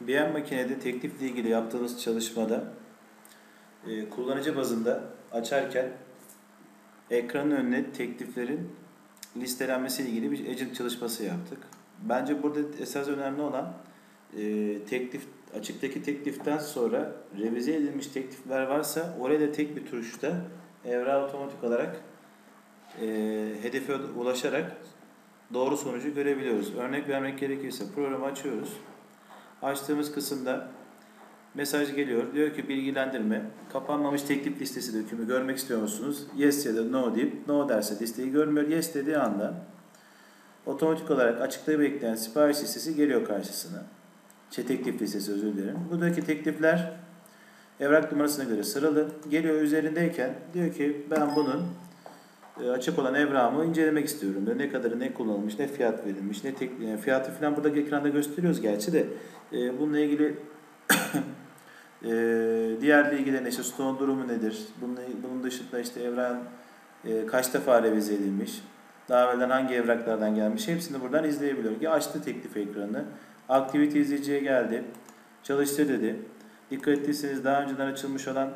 BM makinede teklifle ilgili yaptığımız çalışmada e, kullanıcı bazında açarken ekranın önüne tekliflerin listelenmesiyle ilgili bir agent çalışması yaptık. Bence burada esas önemli olan e, teklif açıktaki tekliften sonra revize edilmiş teklifler varsa oraya da tek bir tuşta evra otomatik olarak e, hedefe ulaşarak doğru sonucu görebiliyoruz. Örnek vermek gerekirse programı açıyoruz. Açtığımız kısımda mesaj geliyor. Diyor ki bilgilendirme. Kapanmamış teklif listesi dökümü görmek istiyor musunuz? Yes ya da no deyip no derse listeyi görmüyor. Yes dediği anda otomatik olarak açıkta bekleyen sipariş listesi geliyor karşısına. Şey, teklif listesi özür dilerim. Buradaki teklifler evrak numarasına göre sıralı. Geliyor üzerindeyken diyor ki ben bunun açık olan evrağımı incelemek istiyorum. Diyor. Ne kadarı ne kullanılmış, ne fiyat verilmiş, ne tek, yani fiyatı falan burada ekranda gösteriyoruz gerçi de e, bununla ilgili e, diğer bilgilerin işte stoğun durumu nedir? Bunun, bunun dışında işte evren e, kaç defa revize edilmiş, daha evvelden hangi evraklardan gelmiş hepsini buradan izleyebiliyor. Ki açtı teklif ekranı. Aktivite izleyiciye geldi. Çalıştır dedi. Dikkat ettiyseniz daha önceden açılmış olan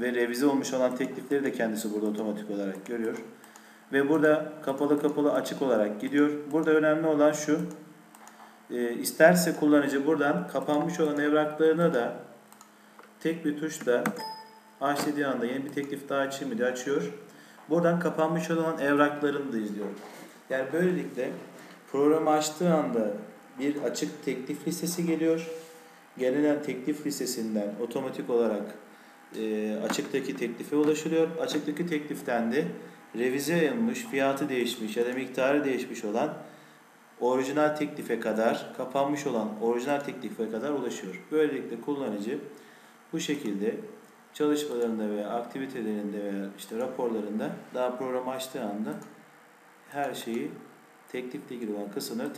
ve, revize olmuş olan teklifleri de kendisi burada otomatik olarak görüyor. Ve burada kapalı kapalı açık olarak gidiyor. Burada önemli olan şu. E, isterse kullanıcı buradan kapanmış olan evraklarını da tek bir tuşla aç dediği anda yeni bir teklif daha açayım diye açıyor. Buradan kapanmış olan evraklarını da izliyor. Yani böylelikle programı açtığı anda bir açık teklif listesi geliyor. Gelinen teklif listesinden otomatik olarak e, açıktaki teklife ulaşılıyor. Açıktaki tekliften de revize olmuş, fiyatı değişmiş ya da miktarı değişmiş olan orijinal teklife kadar, kapanmış olan orijinal teklife kadar ulaşıyor. Böylelikle kullanıcı bu şekilde çalışmalarında veya aktivitelerinde veya işte raporlarında daha programı açtığı anda her şeyi teklifle ilgili olan kısımları